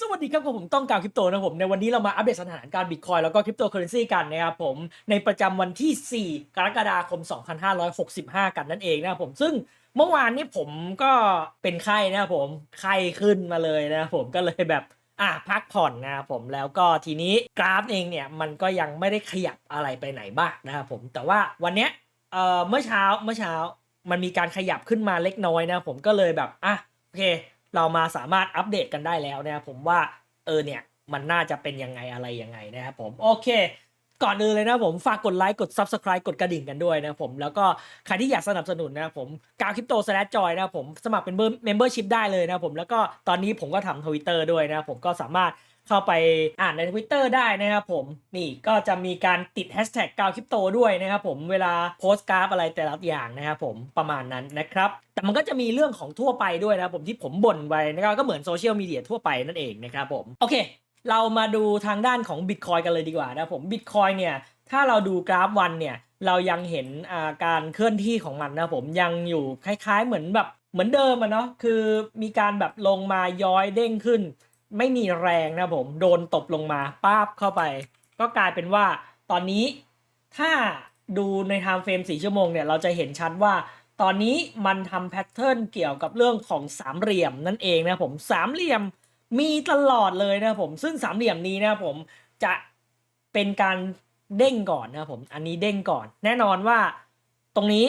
สวัสดีครับผมต้องกาวคริปโตนะผม ในวันนี้เรามาอัปเดตสถานการณ์บิตคอยแล้วก็คริปโตเคอเรนซีกันนะครับผม ในประจำวันที่ 4 กรกฎาคม 2565 กันนั่นเองนะครับผมซึ่งเมื่อวานนี้ผมก็เป็นไข้นะครับผมไข้ขึ้นมาเลยนะครับผมก็เลยแบบอะพักผ่อนนะครับผมแล้วก็ทีนี้กราฟเองเนี่ยมันก็ยังไม่ได้ขยับอะไรไปไหนบ้างนะครับผมแต่ว่าวันเนี้ยเอ่อเมื่อเช้าเมื่อเช้ามันมีการขยับขึ้นมาเล็กน้อยนะครับผมก็เลยแบบอะโอเค เรามาสามารถอัปเดตกันได้แล้วนะครับผมว่าเออเนี่ยมันน่าจะเป็นยังไงอะไรยังไงนะครับผมโอเค ก่อนอื่นเลยนะผมฝากกดไลค์กด Subscribe กดกระดิ่งกันด้วยนะผมแล้วก็ใครที่อยากสนับสนุนนะผมกาวคริปโตสแลจอยนะผมสมัครเป็นเมมเบอร์ชิพได้เลยนะผมแล้วก็ตอนนี้ผมก็ทำทวิตเตอร์ด้วยนะผมก็สามารถ เข้าไปอ่านในทวิตเตอร์ได้นะครับผมนี่ก็จะมีการติดแฮชแท็กกาวคริปโตด้วยนะครับผมเวลาโพสต์กราฟอะไรแต่ละอย่างนะครับผมประมาณนั้นนะครับแต่มันก็จะมีเรื่องของทั่วไปด้วยนะครับผมที่ผมบ่นไว้นะครับก็เหมือนโซเชียลมีเดียทั่วไปนั่นเองนะครับผมโอเค เรามาดูทางด้านของ Bitcoin กันเลยดีกว่านะผม Bitcoin เนี่ยถ้าเราดูกราฟวันเนี่ยเรายังเห็นอาการเคลื่อนที่ของมันนะผมยังอยู่คล้ายๆเหมือนแบบเหมือนเดิมอะเนาะคือมีการแบบลงมาย้อยเด้งขึ้น ไม่มีแรงนะผมโดนตบลงมาป้าบเข้าไป ก็กลายเป็นว่าตอนนี้ถ้าดูใน time frame 4ชั่วโมงเนี่ยเราจะเห็นชัดว่าตอนนี้มันทำแพทเทิร์นเกี่ยวกับเรื่องของสามเหลี่ยมนั่นเองนะผมสามเหลี่ยมมีตลอดเลยนะผมซึ่งสามเหลี่ยมนี้นะผมจะเป็นการเด้งก่อนนะผมอันนี้เด้งก่อน แน่นอนว่าตรงนี้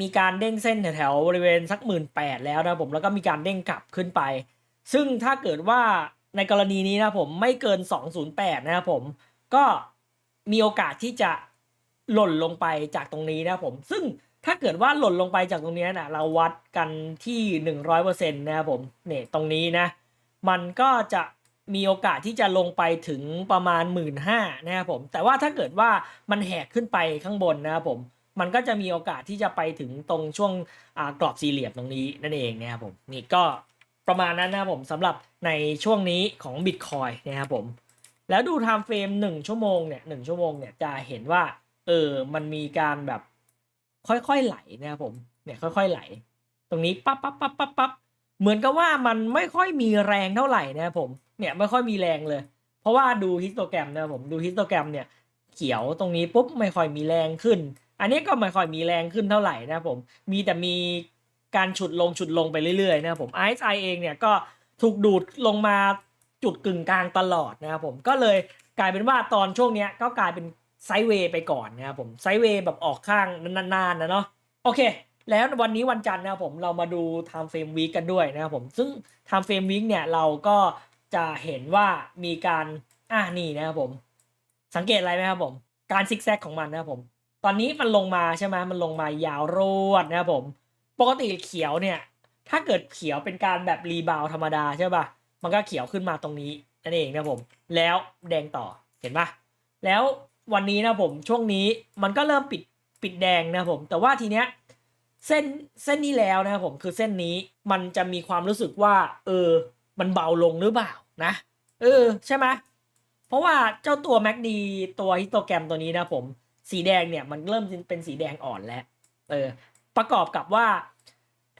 มีการเด้งเส้นแถวๆบริเวณสักหมื่นแปดแล้วนะผมแล้วก็มีการเด้งกลับขึ้นไป ซึ่งถ้าเกิดว่าในกรณีนี้นะผมไม่เกิน 208 นะครับผม ก็มีโอกาสที่จะหล่นลงไปจากตรงนี้นะผม ซึ่งถ้าเกิดว่าหล่นลงไปจากตรงนี้นะเราวัดกันที่ 100%นะครับผมเนี่ยตรงนี้นะ มันก็จะมีโอกาสที่จะลงไปถึงประมาณ 1 5ื่นนะครับผม แต่ว่าถ้าเกิดว่ามันแหกขึ้นไปข้างบนนะครับผม มันก็จะมีโอกาสที่จะไปถึงตรงช่วงกรอบสี่เหลี่ยมตรงนี้นั่นเองนะครับผม นี่ก็ ประมาณนั้นนะครับผมสำหรับในช่วงนี้ของ Bitcoin นะครับผม แล้วดู time frame 1 ชั่วโมงเนี่ยหชั่วโมงเนี่ยจะเห็นว่าเออมันมีการแบบค่อยๆไหลนะครับผมเนี่ยค่อยๆไหล ตรงนี้ปั๊บปั๊บปั๊บปั๊บปั๊บเหมือนกับว่ามันไม่ค่อยมีแรงเท่าไหร่นะครับผมเนี่ยไม่ค่อยมีแรงเลย เพราะว่าดูฮิสโตแกรมนะครับผมดูฮิสโตแกรมเนี่ยเขียวตรงนี้ปุ๊บไม่ค่อยมีแรงขึ้น อันนี้ก็ไม่ค่อยมีแรงขึ้นเท่าไหร่นะครับผมมีแต่มี การฉุดลงฉุดลงไปเรื่อยๆนะครับผม RSI เองเนี่ยก็ถูกดูดลงมาจุดกึ่งกลางตลอดนะครับผมก็เลยกลายเป็นว่าตอนช่วงเนี้ยก็กลายเป็นไซด์เวย์ไปก่อนนะครับผมไซด์เวย์แบบออกข้างนานๆนะเนาะโอเค แล้ววันนี้วันจันทร์นะครับผมเรามาดู time frame week กันด้วยนะครับผมซึ่ง time frame week เนี่ยเราก็จะเห็นว่ามีการอ่านี่นะครับผม สังเกตอะไรไหมครับผม การซิกแซกของมันนะครับผม ตอนนี้มันลงมาใช่ไหมมันลงมายาวรวดนะครับผม ปกติเขียวเนี่ย ถ้าเกิดเขียวเป็นการแบบรีบาวธรรมดาใช่ป่ะ มันก็เขียวขึ้นมาตรงนี้นั่นเองนะผม แล้วแดงต่อเห็นป่ะ แล้ววันนี้นะผมช่วงนี้มันก็เริ่มปิดปิดแดงนะผม แต่ว่าทีเนี้ยเส้นเส้นนี้แล้วนะครับผมคือเส้นนี้มันจะมีความรู้สึกว่า เออ มันเบาลงหรือเปล่านะ เออ ใช่ไหมเพราะว่าเจ้าตัว MACD ตัวฮิสโตแกรมตัวนี้นะผม สีแดงเนี่ยมันเริ่มเป็นสีแดงอ่อนแล้ว เออ ประกอบกับว่า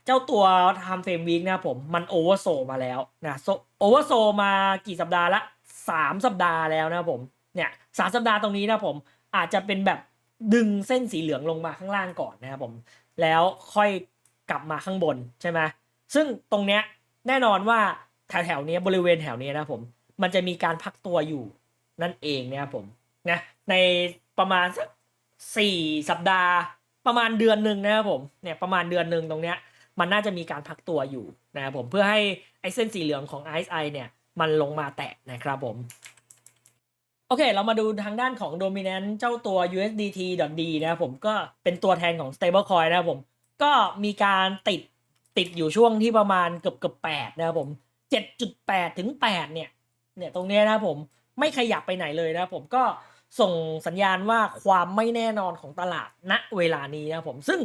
เจ้าตัว Time Frame Week นะผมมันโอเวอร์โซมาแล้วนะโอเวอร์โซมากี่สัปดาห์ละสามสัปดาห์แล้วนะผมเนี่ยสามสัปดาห์ตรงนี้นะผมอาจจะเป็นแบบดึงเส้นสีเหลืองลงมาข้างล่างก่อนนะครับผม แล้วค่อยกลับมาข้างบนใช่ไหมซึ่งตรงเนี้ยแน่นอนว่าแถวแถวๆนี้บริเวณแถวเนี้ยนะผม มันจะมีการพักตัวอยู่นั่นเองนะครับผมนะในประมาณสักสี่สัปดาห์ประมาณเดือนหนึ่งนะครับผมเนี่ยประมาณเดือนหนึ่งตรงเนี้ย มันน่าจะมีการพักตัวอยู่นะครับผมเพื่อให้ไอเส้นสีเหลืองของ RSI เนี่ยมันลงมาแตะนะครับผม โอเค เรามาดูทางด้านของ Dominant เจ้าตัว USDT.D นะครับผมก็เป็นตัวแทนของ Stablecoin นะครับผม ก็มีการติดติดอยู่ช่วงที่ประมาณเกือบเกือบแปดนะครับผม 7.8 ถึง 8 เนี่ย เนี่ยตรงเนี้ยนะครับผมไม่ขยับไปไหนเลยนะครับผมก็ส่งสัญญาณว่าความไม่แน่นอนของตลาดณเวลานี้นะครับผมซึ่ง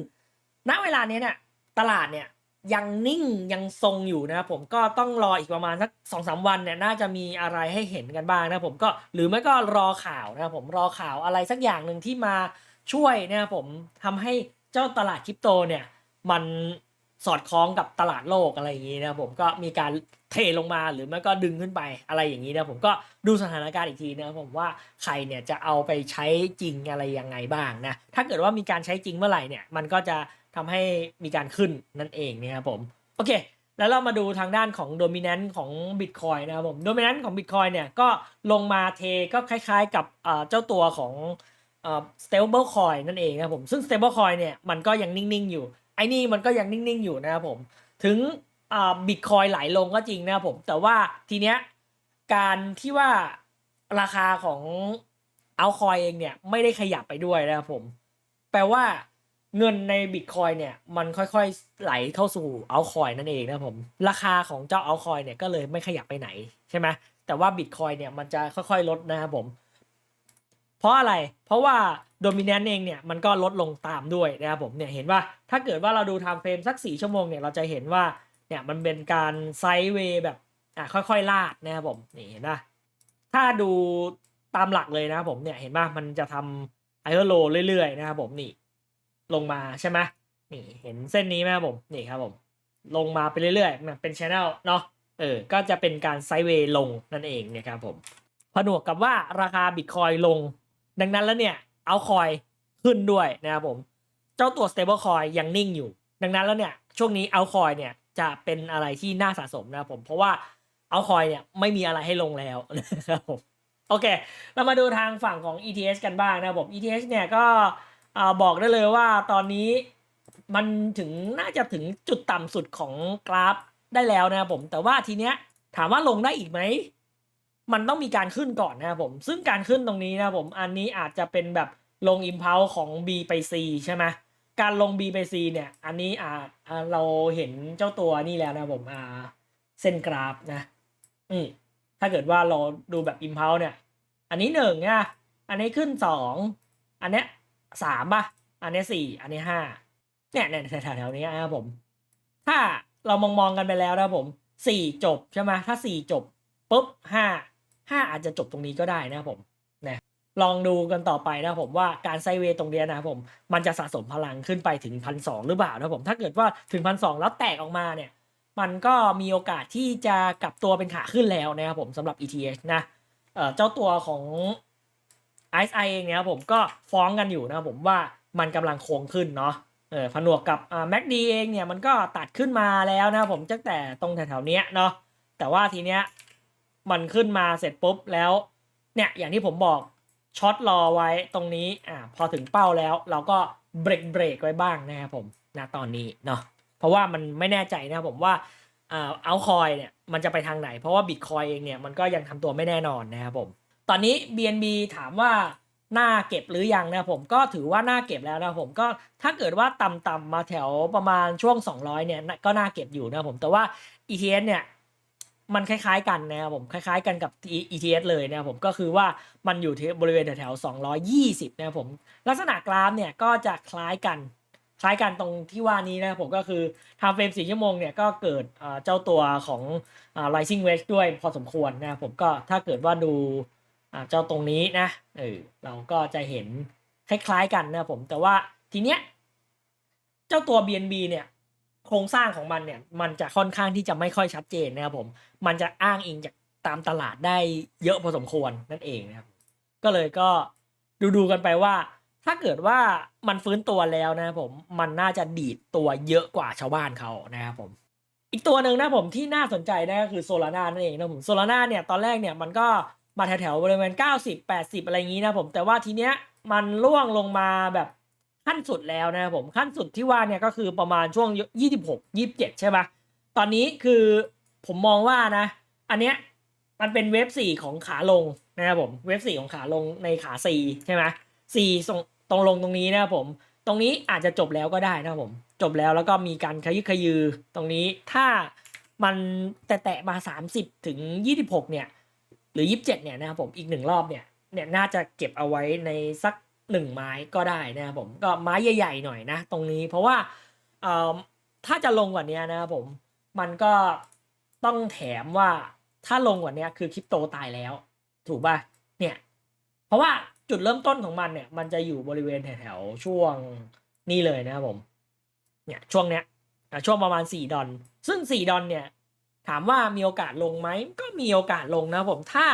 ณเวลานี้เนี่ยตลาดเนี่ย ยังนิ่งยังทรงอยู่นะครับผมก็ต้องรออีกประมาณสักสองสามวันเนี่ยน่าจะมีอะไรให้เห็นกันบ้างนะผมก็หรือไม่ก็รอข่าวนะครับผมรอข่าวอะไรสักอย่างหนึ่งที่มาช่วยนะครับผมทำให้เจ้าตลาดคริปโตเนี่ยมัน สอดคล้องกับตลาดโลกอะไรอย่างนี้นะผมก็มีการเทลงมาหรือไม่ก็ดึงขึ้นไปอะไรอย่างนี้นะผมก็ดูสถานการณ์อีกทีนะผมว่าใครเนี่ยจะเอาไปใช้จริงอะไรยังไงบ้างนะถ้าเกิดว่ามีการใช้จริงเมื่อไหร่เนี่ยมันก็จะทำให้มีการขึ้นนั่นเองนะครับผมโอเค แล้วเรามาดูทางด้านของโดมิ n น n ์ของ Bitcoin นะครับผมโดมิ n น n ์ของ Bitcoin เนี่ยก็ลงมาเทก็คล้ายๆ กับเจ้าตัวของเอ่อ stable coin นั่นเองนะครับผมซึ่ง stable coin เนี่ยมันก็ยังนิ่งๆอยู่ ไอ้นี่มันก็ยังนิ่งๆอยู่นะครับผม ถึงบิตคอยไหลลงก็จริงนะครับผม แต่ว่าทีเนี้ยการที่ว่าราคาของเอาคอยเองเนี่ยไม่ได้ขยับไปด้วยนะครับผม แปลว่าเงินในบิตคอยเนี่ยมันค่อยๆไหลเข้าสู่เอาคอยนั่นเองนะครับผม ราคาของเจ้าเอาคอยเนี่ยก็เลยไม่ขยับไปไหนใช่ไหมแต่ว่าบิตคอยเนี่ยมันจะค่อยๆลดนะครับผม เพราะอะไร เพราะว่าโดมิ n น n ์เองเนี่ยมันก็ลดลงตามด้วยนะครับผมเนี่ยเห็นว่าถ้าเกิดว่าเราดูไทม์เฟรมสักสี่ชั่วโมงเนี่ยเราจะเห็นว่าเนี่ยมันเป็นการไซด์เวย์แบบอะค่อยๆ ลาดนะครับผมนี่เห็นปะถ้าดูตามหลักเลยนะครับผมเนี่ยเห็นป่ะมันจะทำไอเออร์โลเรื่อยๆนะครับผมนี่ลงมาใช่ไหมนี่เห็นเส้นนี้ไหมครับผมนี่ครับผมลงมาไปเรื่อยๆเป็นชแนลเนาะเออก็จะเป็นการไซด์เวย์ลงนั่นเองนะครับผมผนวกกับว่าราคาบิตคอยลง ดังนั้นแล้วเนี่ยเอาคอยขึ้นด้วยนะครับผม เจ้าตัว stable coin ยังนิ่งอยู่ ดังนั้นแล้วเนี่ยช่วงนี้เอาคอยเนี่ยจะเป็นอะไรที่น่าสะสมนะครับผมเพราะว่าเอาคอยเนี่ยไม่มีอะไรให้ลงแล้วนะครับผมโอเค เรามาดูทางฝั่งของ ETH กันบ้างนะครับผม ETH เนี่ยก็บอกได้เลยว่าตอนนี้มันถึงน่าจะถึงจุดต่ำสุดของกราฟได้แล้วนะครับผม แต่ว่าทีเนี้ยถามว่าลงได้อีกไหม มันต้องมีการขึ้นก่อนนะครับผม ซึ่งการขึ้นตรงนี้นะผมอันนี้อาจจะเป็นแบบลง impulse ของ B ไป C ใช่ไหมการลง B ไป C เนี่ย อันนี้อ่าเราเห็นเจ้าตัวนี่แล้วนะผมอ่าเส้นกราฟนะอืมถ้าเกิดว่าเราดูแบบ impulse เนี่ย อันนี้หนึ่งนะอันนี้ขึ้นสองอันเนี้ยสามป่ะ อันเนี้ยสี่อันนี้ห้าเนี่ยเนี่ยแถวๆนี้นะครับผม ถ้าเรามองมองกันไปแล้วนะผมสี่จบใช่ไหมถ้าสี่จบปุ๊บห้า ห้าอาจจะจบตรงนี้ก็ได้นะผมนะลองดูกันต่อไปนะผมว่าการไซเวย์ตรงเนี้ยนะผมมันจะสะสมพลังขึ้นไปถึงพันสองหรือเปล่านะผมถ้าเกิดว่าถึงพันสองแล้วแตกออกมาเนี่ยมันก็มีโอกาสที่จะกลับตัวเป็นขาขึ้นแล้วนะครับผมสำหรับ ETH นะเอ่อเจ้าตัวของ RSI เองเนี่ยผมก็ฟ้องกันอยู่นะผมว่ามันกำลังโค้งขึ้นเนาะเออผนวกกับอ่าแม็กดีเองเนี่ยมันก็ตัดขึ้นมาแล้วนะผมตั้งแต่ตรงแถวๆเนี้ยเนาะแต่ว่าทีเนี้ย มันขึ้นมาเสร็จปุ๊บแล้ว เนี่ยอย่างที่ผมบอกช็อตรอไว้ตรงนี้อ่าพอถึงเป้าแล้วเราก็เบรกเบรกไว้บ้างนะครับผมนะตอนนี้เนาะเพราะว่ามันไม่แน่ใจนะผมว่าอ่าเอาคอยเนี่ยมันจะไปทางไหน เพราะว่าบิตคอยเองเนี่ยมันก็ยังทำตัวไม่แน่นอนนะครับผม ตอนนี้ BNB ถามว่าน่าเก็บหรือยังนะผมก็ถือว่าน่าเก็บแล้วนะผมก็ถ้าเกิดว่าต่ำๆมาแถวประมาณช่วง 200เนี่ยก็น่าเก็บอยู่นะผมแต่ว่า ETS เนี่ย มันคล้ายๆกันนะครับผมคล้ายๆกันกับ ETS เลยนะครับผมก็คือว่ามันอยู่ที่บริเวณแถวๆ220นะครับผมลักษณะกราฟเนี่ยก็จะคล้ายกันคล้ายกันตรงที่ว่านี้นะครับผมก็คือทำเฟรม4ชั่วโมงเนี่ยก็เกิดเจ้าตัวของ rising wedge ด้วยพอสมควรนะครับผมก็ถ้าเกิดว่าดูเจ้าตรงนี้นะเออเราก็จะเห็นคล้ายๆกันนะครับผมแต่ว่าทีเนี้ยเจ้าตัว BNB เนี่ย โครงสร้างของมันเนี่ยมันจะค่อนข้างที่จะไม่ค่อยชัดเจนนะครับผม มันจะอ้างอิงจากตามตลาดได้เยอะพอสมควรนั่นเองนะครับ ก็เลยก็ดูดูกันไปว่า ถ้าเกิดว่ามันฟื้นตัวแล้วนะครับผมมันน่าจะดีดตัวเยอะกว่าชาวบ้านเขานะครับผม อีกตัวหนึ่งนะผมที่น่าสนใจนะก็คือโซลาร่านั่นเองนะผมโซลาร่าเนี่ยตอนแรกเนี่ยมันก็มาแถวๆบริเวณ 90 80 อะไรอย่างนี้นะผมแต่ว่าทีเนี้ยมันล่วงลงมาแบบ ขั้นสุดแล้วนะครับผมขั้นสุดที่ว่าเนี่ยก็คือประมาณช่วง 26 27 ใช่ไหมตอนนี้คือผมมองว่านะ อันเนี้ยมันเป็นเวฟ4ของขาลงนะครับผมเวฟ4ของขาลงในขา C ใช่ไหม C ตรงตรงลงตรงนี้นะครับผม ตรงนี้อาจจะจบแล้วก็ได้นะครับผม จบแล้วแล้วก็มีการขยึกขยือตรงนี้ถ้ามันแตะมา 30 ถึง 26 เนี่ย หรือ 27 เนี่ยนะครับผมอีกหนึ่งรอบเนี่ยเนี่ยน่าจะเก็บเอาไว้ในสัก หนึ่งไม้ก็ได้นะครับผมก็ไม้ใหญ่ๆหน่อยนะ ตรงนี้เพราะว่าเอ่อถ้าจะลงกว่านี้นะครับผมมันก็ต้องแถมว่าถ้าลงกว่านี้คือคริปโตตายแล้ว ถูกป่ะเนี่ยเพราะว่าจุดเริ่มต้นของมันเนี่ยมันจะอยู่บริเวณแถวๆช่วงนี่เลยนะครับผมเนี่ยช่วงเนี้ยช่วงประมาณ 4 ดอลซึ่ง 4 ดอลเนี่ยถามว่ามีโอกาสลงไหมก็มีโอกาสลงนะผมถ้า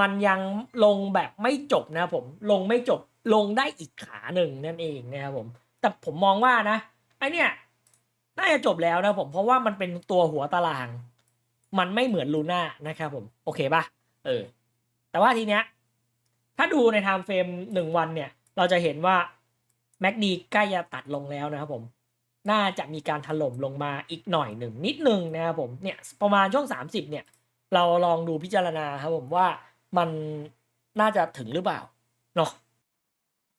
มันยังลงแบบไม่จบนะผมลงไม่จบ ลงได้อีกขาหนึ่งนั่นเองนะครับผม แต่ผมมองว่านะไอเนี่ยน่าจะจบแล้วนะผมเพราะว่ามันเป็นตัวหัวตาราง มันไม่เหมือนลูน่านะครับผม โอเคป่ะ เออ แต่ว่าทีเนี้ย ถ้าดูในไทม์เฟรมหนึ่งวันเนี่ย เราจะเห็นว่าแม็กดีใกล้จะตัดลงแล้วนะครับผม น่าจะมีการถล่มลงมาอีกหน่อยหนึ่งนิดหนึ่งนะครับผมเนี่ยประมาณช่วง 30 เนี่ย เราลองดูพิจารณาครับผมว่ามันน่าจะถึงหรือเปล่าเนาะ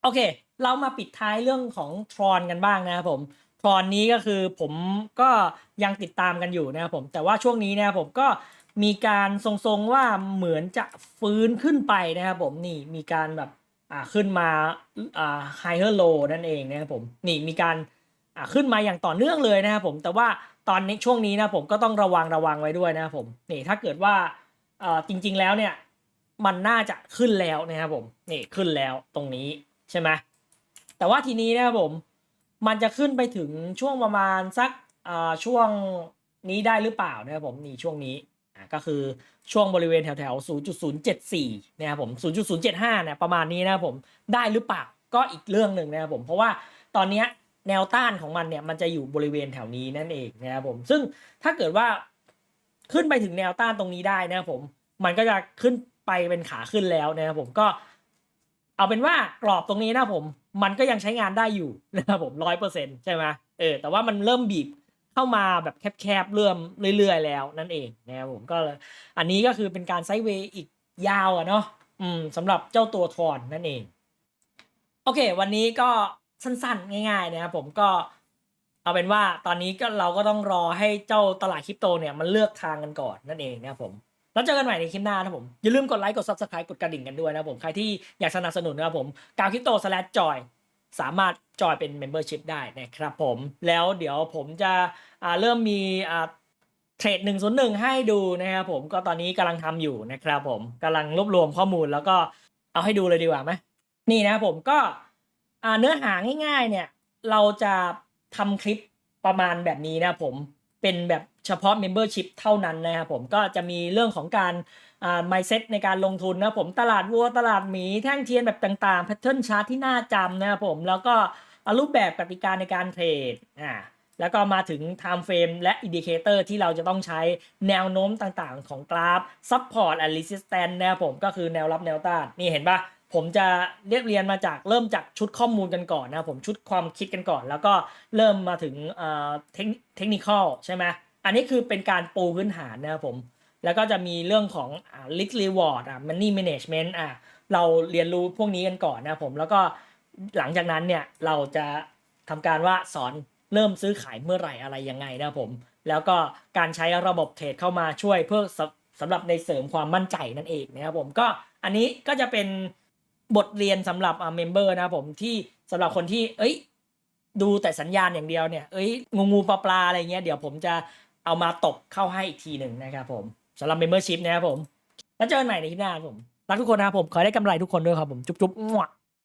อเค เรามาปิดท้ายเรื่องของทรอนกันบ้างนะครับผมทรอนนี้ก็คือผมก็ยังติดตามกันอยู่นะครับผม แต่ว่าช่วงนี้นะครับผมก็มีการทรงๆว่าเหมือนจะฟื้นขึ้นไปนะครับผมนี่มีการแบบอ่าขึ้นมาอ่า higher low นั่นเองนะครับผมนี่มีการอะขึ้นมาอย่างต่อเนื่องเลยนะครับผมแต่ว่าตอนนี้ช่วงนี้นะผมก็ต้องระวังระวังไว้ด้วยนะครับผมนี่ถ้าเกิดว่าอ่อจริง ๆแล้วเนี่ยมันน่าจะขึ้นแล้วนะครับผมนี่ขึ้นแล้วตรงนี้ ใช่ไหมแต่ว่าทีนี้นะครับผมมันจะขึ้นไปถึงช่วงประมาณสักอ่าช่วงนี้ได้หรือเปล่านะครับผมนี่ช่วงนี้อะก็คือช่วงบริเวณแถวแถว0.074นะครับผม0.075เนี่ยประมาณนี้นะครับผมได้หรือเปล่าก็อีกเรื่องหนึ่งนะครับผมเพราะว่าตอนนี้แนวต้านของมันเนี่ยมันจะอยู่บริเวณแถวนี้นั่นเองนะครับผมซึ่งถ้าเกิดว่าขึ้นไปถึงแนวต้านตรงนี้ได้นะครับผมมันก็จะขึ้นไปเป็นขาขึ้นแล้วนะครับผมก็ เอาเป็นว่ากรอบตรงนี้นะผม มันก็ยังใช้งานได้อยู่นะครับผมร้อยเปอร์เซ็นต์ใช่ไหมเออแต่ว่ามันเริ่มบีบเข้ามาแบบแคบๆเรื่อยเรื่อย ๆ แล้วนั่นเองนะครับผมก็อันนี้ก็คือเป็นการไซด์เวย์อีกยาวอะเนาะอืมสำหรับเจ้าตัวทรอนนั่นเอง โอเค วันนี้ก็สั้นๆ ง่าย ๆ นะครับผมก็เอาเป็นว่าตอนนี้ก็เราก็ต้องรอให้เจ้าตลาดคริปโตเนี่ยมันเลือกทางกันก่อนนั่นเองนะครับผม แล้วเจอกันใหม่ในคลิปหน้านะผม อย่าลืมกดไลค์กด subscribe กดกระดิ่งกันด้วยนะผมใครที่อยากสนับสนุนนะครับผมกาวคริปโต slash จอยสามารถจอยเป็น membership ได้นะครับผมแล้วเดี๋ยวผมจะเริ่มมีเทรดหนึ่งศูนย์หนึ่งให้ดูนะครับผมก็ตอนนี้กำลังทำอยู่นะครับผมกำลังรวบรวมข้อมูลแล้วก็เอาให้ดูเลยดีกว่าไหมนี่นะครับผมก็เนื้อหาง่าย ๆ เนี่ยเราจะทำคลิปประมาณแบบนี้นะผม เป็นแบบเฉพาะ Membership เท่านั้นนะครับผมก็จะมีเรื่องของการอ่า mindset ในการลงทุนนะผมตลาดวัวตลาดหมีแท่งเทียนแบบต่างๆ pattern chart ที่น่าจำนะครับผมแล้วก็รูปแบบกติกาในการเทรดอ่าแล้วก็มาถึง time frame และ indicator ที่เราจะต้องใช้แนวโน้มต่างๆ ของกราฟ support and resistance นะครับผมก็คือแนวรับแนวต้านนี่เห็นปะ ผมจะเรียบเรียนมาจากเริ่มจากชุดข้อมูลกันก่อนนะผมชุดความคิดกันก่อน แล้วก็เริ่มมาถึงเทคเทคนิคใช่ไหมอันนี้คือเป็นการปูพื้นฐานนะครับผมแล้วก็จะมีเรื่องของอ่า risk reward อะ money management อะเราเรียนรู้พวกนี้กันก่อนนะผมแล้วก็หลังจากนั้นเนี่ยเราจะทำการว่าสอนเริ่มซื้อขายเมื่อไหร่อะไรยังไงนะผม แล้วก็การใช้ระบบเทรดเข้ามาช่วยเพื่อสำสำหรับในเสริมความมั่นใจนั่นเองนะครับผมก็อันนี้ก็จะเป็น บทเรียนสำหรับเมมเบอร์นะครับผมที่สำหรับคนที่ เอ้ย ดูแต่สัญญาณอย่างเดียวเนี่ยเอ้ยงูงูปลาปลาอะไรเงี้ยเดี๋ยวผมจะเอามาตกเข้าให้อีกทีหนึ่งนะครับผมสำหรับเมมเบอร์ชิพนะครับผม แล้วเจอกันใหม่ในคลิปหน้าครับผมรักทุกคนนะครับผมขอได้กำไรทุกคนด้วยครับผม จุ๊บจุ๊บ